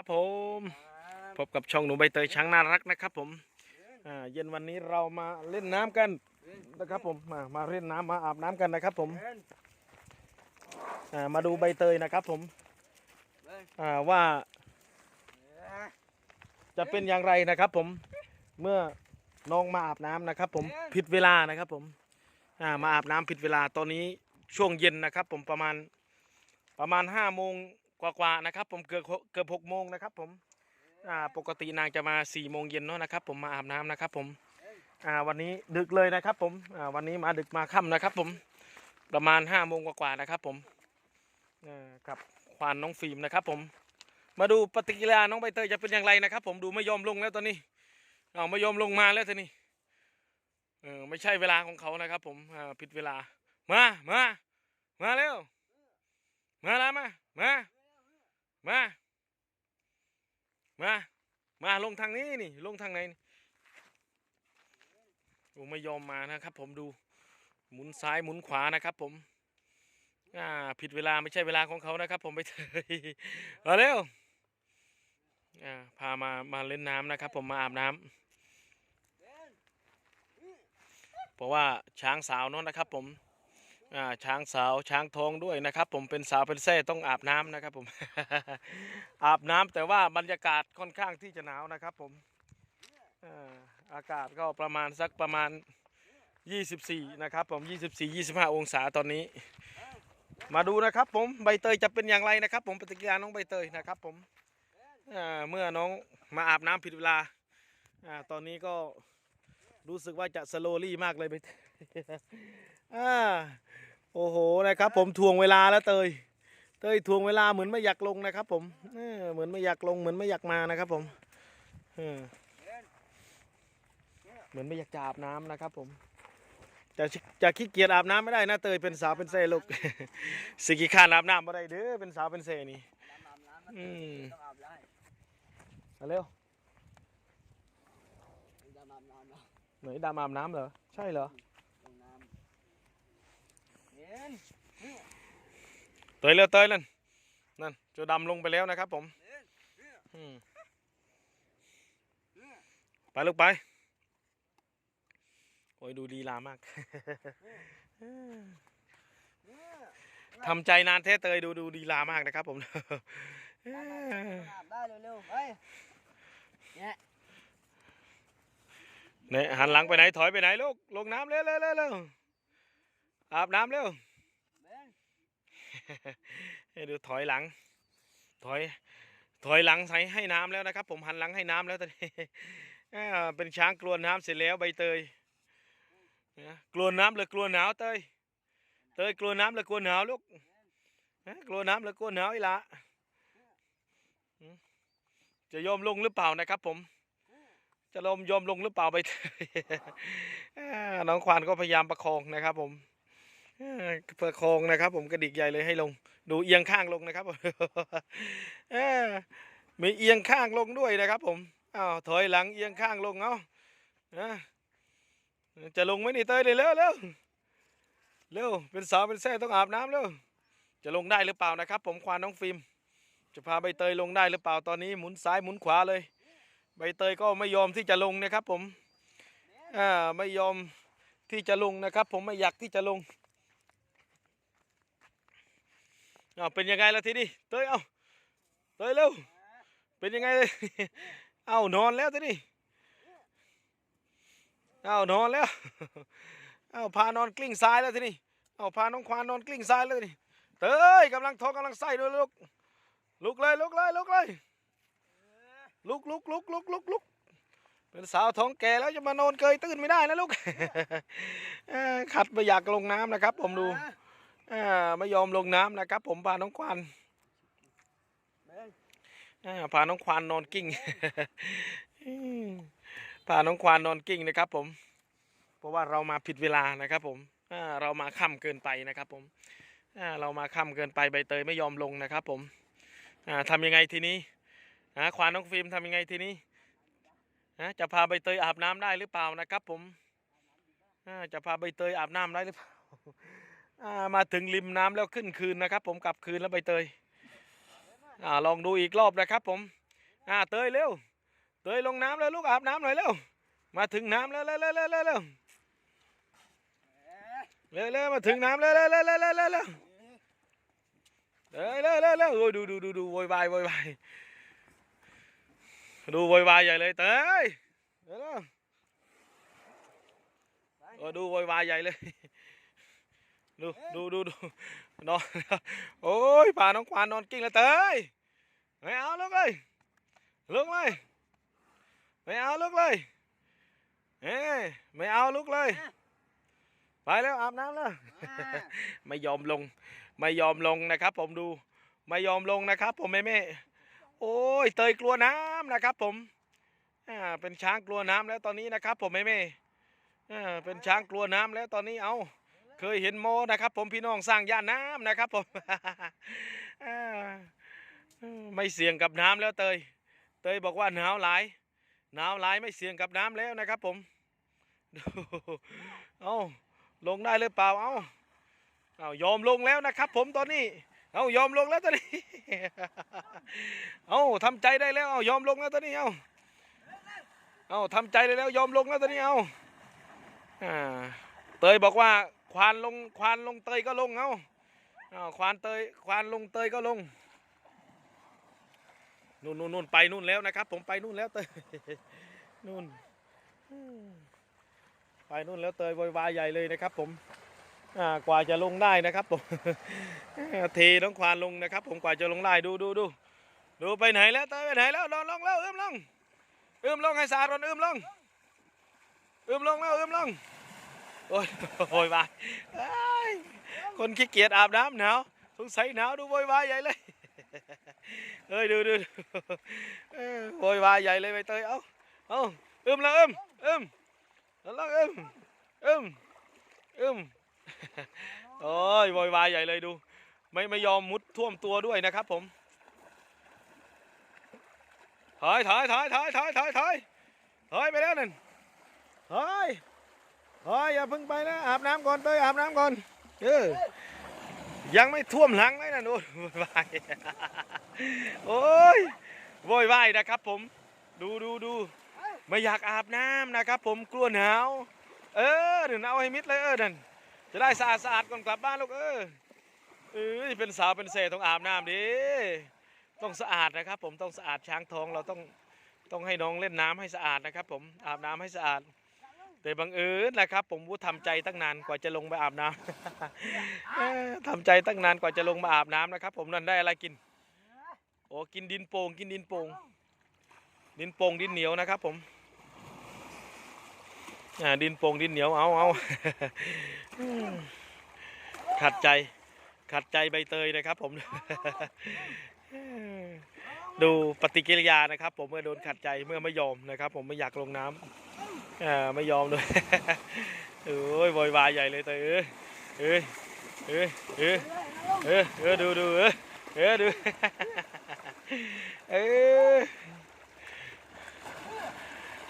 ครับผมพบกับช่องหนูใบเตยช้างน่ารักนะครับผมอ่าเย็นวันนี้เรามาเล่นน้ำกันนะครับผมมามาเล่นน้ำมาอาบน้ำกันนะครับผมอ่ามาดูใบเตยนะครับผมอ่าว่า จะเป็นอย่างไรนะครับผมเมื่อน้องมาอาบน้ำนะครับ ผมผิดเวลานะครับผมอ่ามาอาบน้ำผิดเวลาตอนนี้ช่วงเย็นนะครับ ผมประมาณประมาณห้าโมง กว่าๆนะครับ ผมเกือบเกือบหกโมงนะครับ ผมอ่าปกตินางจะมา4ี่โมงเย็นเนาะนะครับ ผมมาอาบน้ำนะครับ ผมอ่าวันนี้ดึกเลยนะครับ ผมอ่าวันนี้มาดึกมาค่ำนะครับ ผมประมาณ5้าโมงกว่าๆนะครับ ผมอ่ากับควานน้องฟิล์มนะครับ ผม มาดูปฏิกิริยาน้องใบเตยจะเป็นอย่างไรนะครับ ผมดูไม่ยอมลงแล้วตอนนี้เอาไม่ยอมลงมาแล้วทีนี้เออไม่ใช่เวลาของเขานะครับ ผมอ่าผิดเวลามามามาเร็วมาแล้วมามา มา มา มาลงทางนี้นี่ ลงทางไหนโอ้ไม่ยอมมานะครับ ผมดู หมุนซ้ายหมุนขวานะครับ ผม อ่า ผิดเวลาไม่ใช่เวลาของเขานะครับ ผมไปเถยมาเร็ว อ่า พามา มาเล่นน้ำนะครับ ผมมาอาบน้ำเพราะว่าช้างสาวเนอะนะครับ ผม อ่าช้างสาวช้างทองด้วยนะครับ ผมเป็นสาวเป็นแท่ต้องอาบน้ำนะครับ ผม อาบน้ำแต่ว่าบรรยากาศค่อนข้างที่จะหนาวนะครับ ผมอากาศก็ประมาณสักประมาณ 24 นะครับ ผม 24 25 องศาตอนนี้ มาดูนะครับ ผมใบเตยจะเป็นอย่างไรนะครับ ผมปฏิกิริยาน้องใบเตยนะครับ ผมเอ่อเมื่อน้องมาอาบน้ำผิดเวลาอ่าตอนนี้ก็รู้สึกว่าจะสโลลี่มากเลยใบเตยอ่า โอ้โหนะครับ ผมทวงเวลาแล้วเตย เต้ยทวงเวลาเหมือนไม่อยากลงนะครับ ผมเออเหมือนไม่อยากลงเหมือนไม่อยากมานะครับ ผมเออเหมือนไม่อยากจะอาบน้ำนะครับ ผมจะจะขี้เกียจอาบน้ำไม่ได้นะเตยเป็นสาวเป็นเซลูกสิกี้ข้านอาบน้ำไม่ได้เด้อเป็นสาวเป็นเซนี่อืมต้องอาบได้มาเร็วดำอาบน้ำแล้วไหนดำอาบน้ำเหรอใช่เหรอลงน้ำ เห็นเตยเร็วเตยนั่นนั่นเจะดำลงไปแล้วนะครับผมอืมไปลูกไป โอ้ยดูลีลามากทำใจนานแท้เตยดูดูดีลามากนะครับผมอาบได้เร็วๆเฮ้ยเนี่ยเนี่ยหันหลังไปไหนถอยไปไหนลูกลงน้ำเร็วเร็วเร็วเร็ว อาบน้ำเร็วเบนให้ดูถอยหลัง ถอย ถอยหลังใส่ให้น้ำแล้วนะครับ ผมหันหลังให้น้ำแล้วตอนนี้อ่าเป็นช้างกลวนน้ำเสร็จแล้วใบเตยนะกลวนน้ำหรือกลวนหนาวเตยเตยกลวนน้ำหรือกลวนหนาวลูกฮะกลวนน้ำหรือกลวนหนาวอีหละหืมจะยอมลงหรือเปล่านะครับผมจะลมยอมลงหรือเปล่าใบเตยอ่าน้องควานก็พยายามประคองนะครับผมอ่า ประคองนะครับ ผมกระดิกใหญ่เลยให้ลง ดูเอียงข้างลงนะครับมีเอียงข้างลงด้วยนะครับ ผมอ้าวถอยหลังเอียงข้างลงเอาะจะลงไหมนี่เตยเลยเร็วเร็วเร็วเป็นสาวเป็นแซ่ต้องอาบน้ำเร็วจะลงได้หรือเปล่านะครับ ผมควานน้องฟิล์มจะพาใบเตยลงได้หรือเปล่าตอนนี้หมุนซ้ายหมุนขวาเลย ใบเตยก็ไม่ยอมที่จะลงนะครับ ผมอ่าไม่ยอมที่จะลงนะครับ ผมไม่อยากที่จะลง เอาเป็นยังไงล่ะทีนี้เตยเอาเตยเร็วเป็นยังไงเลยเอานอนแล้วทีนี้เอานอนแล้วเอาพานอนกลิ้งทรายแล้วทีนี้เอาพาน้องควานนอนกลิ้งทรายแล้วทีนี้เตยกำลังท้องกำลังไส้ด้วยลุกลุกเลยลุกเลยลุกเลยลุกลุกลุกลุกลุกลุกเป็นสาวท้องแก่แล้วจะมานอนเกยตื่นไม่ได้นะลูกขัดไม่อยากลงน้ำนะครับผมดู อ่าไม่ยอมลงน้ำนะครับ ผมพาน้องควานอ่าพาน้องควานนอนกิ้งพาน้องควานนอนกิ้งนะครับ ผม เพราะว่าเรามาผิดเวลานะครับผมอ่าเรามาค่ำเกินไปนะครับ ผมอ่าเรามาค่ำเกินไปใบเตยไม่ยอมลงนะครับ ผมอ่าทำยังไงทีนี้อ่าควานน้องฟิล์มทำยังไงทีนี้อ่าจะพาใบเตยอาบน้ำได้หรือเปล่านะครับ ผมอ่าจะพาใบเตยอาบน้ำได้หรือเปล่า มาถึงริมน้ำแล้วขึ้นคืนนะครับ ผมกลับคืนแล้วใบเตยอ่าลองดูอีกรอบนะครับ ผมอ่าเตยเร็วเตยลงน้ำเลยลูกอาบน้ำหน่อยเร็วมาถึงน้ำแล้วเร็วเร็วเร็วเร็วเร็วเร็วเร็วมาถึงน้ำเร็วเร็วเร็วเร็วเร็วเร็วเร็วเร็วเร็วเร็วโอ้ยดูดูดูดูโวยวายโวยวายดูโวยวายใหญ่เลยเตยเร็วเร็วโอ้ดูโวยวายใหญ่เลย ดูดูดูดูนอนโอ้ยป่าน้องควานนอนกิ้งแล้วเตยไม่เอาลูกเลยลุกเลยไม่เอาลุกเลยเอ้ยไม่เอาลุกเลย ไปแล้วอาบน้ำแล้วไม่ยอมลง ไม่ยอมลงนะครับ ผมดู ไม่ยอมลงนะครับ ผมแม่แม่โอ้ยเตยกลัวน้ำนะครับ ผมอ่าเป็นช้างกลัวน้ำแล้วตอนนี้นะครับ ผมแม่แม่อ่าเป็นช้างกลัวน้ำแล้วตอนนี้เอา เคยเห็นโมนะครับ ผมพี่น้องสร้างย่านน้ำนะครับผมไม่เสี่ยงกับน้ำแล้วเตย เตยบอกว่าหนาวหลายหนาวหลายไม่เสี่ยงกับน้ำแล้วนะครับ ผมเอาลงได้หรือเปล่าเอาเอายอมลงแล้วนะครับ ผมตอนนี้เอายอมลงแล้วตอนนี้ เอาทำใจได้แล้วเอายอมลงแล้วตอนนี้เอาเอาทำใจได้แล้วยอมลงแล้วตอนนี้เอาเตยบอกว่า ควานลงควานลงเตยก็ลงเอาเอาควานเตยควานลงเตยก็ลงนู่นนู่นนู่นไปนู่นแล้วนะครับ ผมไปนู่นแล้วเตยนู่นไปนู่นแล้วเตยโวยวายใหญ่เลยนะครับ ผมกว่าจะลงได้นะครับผมเทน้องควานลงนะครับ ผมกว่าจะลงได้ดูดูดูดูไปไหนแล้วเตยไปไหนแล้วลงลงแล้วเอื้อมลงเอื้อมลงให้สาดก่อนเอื้อมลงเอื้อมลงแล้วเอื้อมลง โอ้ยโวยวายคนขี้เกียจอาบน้ำหนาวสงสัยหนาวดูโวยวายใหญ่เลยเอ้ยดูดูโวยวายใหญ่เลยใบเตยเอ้าเอ้าอึมแล้วอึมอึมแล้วอึมอึมอึมโอ้ยโวยวายใหญ่เลยดู ไม่ไม่ยอมมุดท่วมตัวด้วยนะครับผมถอยถอยถอยถอยถอยถอยถอยถอยไปแล้วนั่นถอย ถอยอย่าเพิ่งไปนะอาบน้ำก่อนเตยอาบน้ำก่อนเออยังไม่ท่วมหลังเลยนะดูโวยวายโอ้ยโวยวายนะครับผม ดูดูดูไม่อยากอาบน้ำนะครับ ผมกลัวหนาว เออเดี๋ยวเอาให้มิดเลยเออนั่นจะได้สะอาดสะอาดก่อนกลับบ้านลูกเออเอ้ยเป็นสาวเป็นเศษต้องอาบน้ำดิต้องสะอาดนะครับ ผมต้องสะอาดช้างทองเราต้องต้องให้น้องเล่นน้ำให้สะอาดนะครับ ผมอาบน้ำให้สะอาด แต่บังเอิญนะครับ ผมวูทำใจตั้งนานกว่าจะลงไปอาบน้ำเอ้อทำใจตั้งนานกว่าจะลงมาอาบน้ำนะครับ ผมนั่นได้อะไรกินโอ้กินดินโป่งกินดินโป่งดินโป่งดินเหนียวนะครับ ผมอ่าดินโป่งดินเหนียวเอาเอาอืมขัดใจขัดใจใบเตยนะครับ ผม ดูปฏิกิริยานะครับ ผมเมื่อโดนขัดใจเมื่อไม่ยอมนะครับ ผมไม่อยากลงน้ำ อ่าไม่ยอมด้วยโอ้ยโวยวายใหญ่เลยเตยเอ้ยเอ้ยเอ้ยเอ้ยเออเออดูดูเออเออดูเออ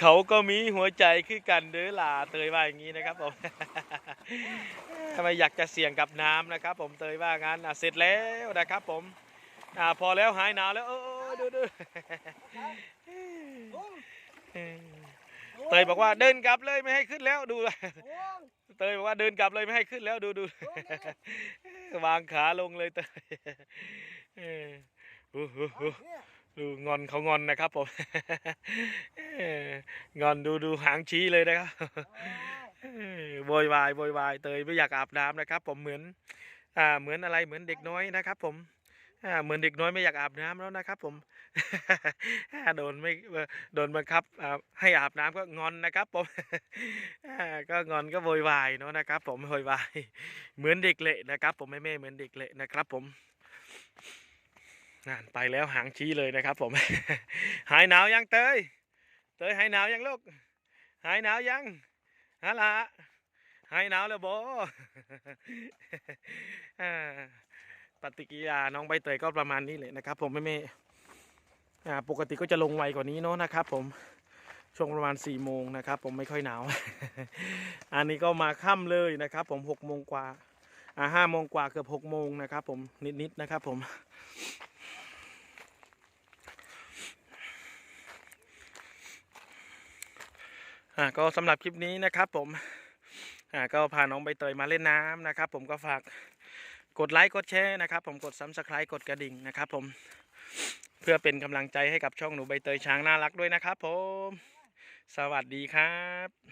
เขาก็มีหัวใจคือกันเด้อล่าเตยว่าอย่างนี้นะครับผมทำไมอยากจะเสี่ยงกับน้ำนะครับ ผมเตยว่างั้นเสร็จแล้วนะครับ ผมอ่าพอแล้วหายหนาวแล้วเออดูดู เตยบอกว่าเดินกลับเลยไม่ให้ขึ้นแล้วดูเตยบอกว่าเดินกลับเลยไม่ให้ขึ้นแล้วดูดูวางขาลงเลยเตยเออโอ้โหดูงอนเขางอนนะครับผมเอองอนดูดูหางชี้เลยนะครับเออโวยวายโวยวายเตยไม่อยากอาบน้ำนะครับ ผมเหมือน อ่าเหมือนอะไรเหมือนเด็กน้อยนะครับ ผมอ่าเหมือนเด็กน้อยไม่อยากอาบน้ำแล้วนะครับ ผม โดนไม่โดนบังคับให้อาบน้ำก็งอนนะครับผมก็งอนก็โวยวายเนาะนะครับ ผมโวยวายเหมือนเด็กเละนะครับ ผมไม่แม่เหมือนเด็กเละนะครับ ผมนั่นไปแล้วหางชี้เลยนะครับ ผม หายหนาวยังเตยเตยหายหนาวยังลูกหายหนาวยังฮะละหายหนาวแล้วโบอปฏิกิริยาน้องใบเตยก็ประมาณนี้เลยนะครับ ผมไม่แม่ ปกติก็จะลงไวกว่านี้เนาะนะครับ ผมช่วงประมาณ4ี่โมงนะครับ ผมไม่ค่อยหนาว อันนี้ก็มาค่ำเลยนะครับ ผม6กโมงกว่าอ่าห้าโมงกว่าเกือบหกโมงนะครับ ผมนิดๆนะครับ ผมอ่าก็สำหรับคลิปนี้นะครับ ผมอ่าก็พาน้องใบเตยมาเล่นน้ำนะครับ ผมก็ฝากกดไลค์กดแชร์นะครับ ผมกดซับสไครต์กดกระดิ่งนะครับ ผม เพื่อเป็นกำลังใจให้กับช่องหนูใบเตยช้างน่ารักด้วยนะครับผม สวัสดีครับ